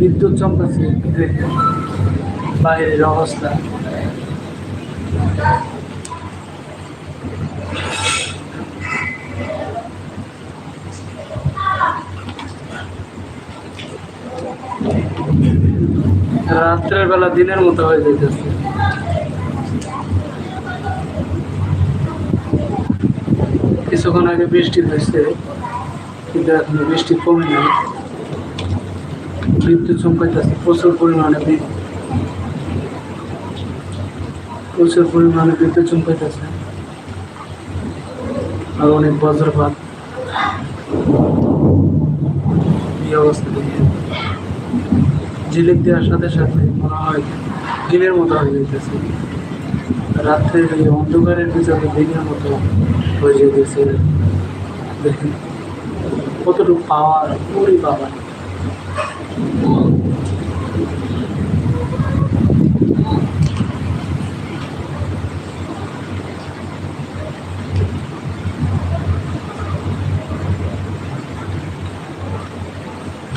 বিদ্যুৎ চমকাচ্ছে বাইরের অবস্থা। রাত্রের বেলা দিনের মতো হয়ে যাইতেছে। কিছুক্ষণ আগে বৃষ্টি হয়েছে, কিন্তু এখন বৃষ্টি কমে নাই। বিদ্যুৎ চমকাইতেছে প্রচুর পরিমাণে প্রচুর পরিমাণে বিদ্যুৎ চমকাইতেছে আর অনেক বজ্রপাত। এই অবস্থা দেখে ঝিলিক দেওয়ার সাথে সাথে মনে হয় দিনের মতো হয়ে যেতেছে রাত্রের এই অন্ধকারের ভিতরে দিনের মতো হয়ে যেতেছে দেখেন, কতটুকু পাওয়ার পুরি পাওয়ার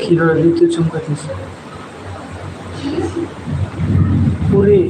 কীভাবে বিদ্যুৎ চমকাতেছে পুরি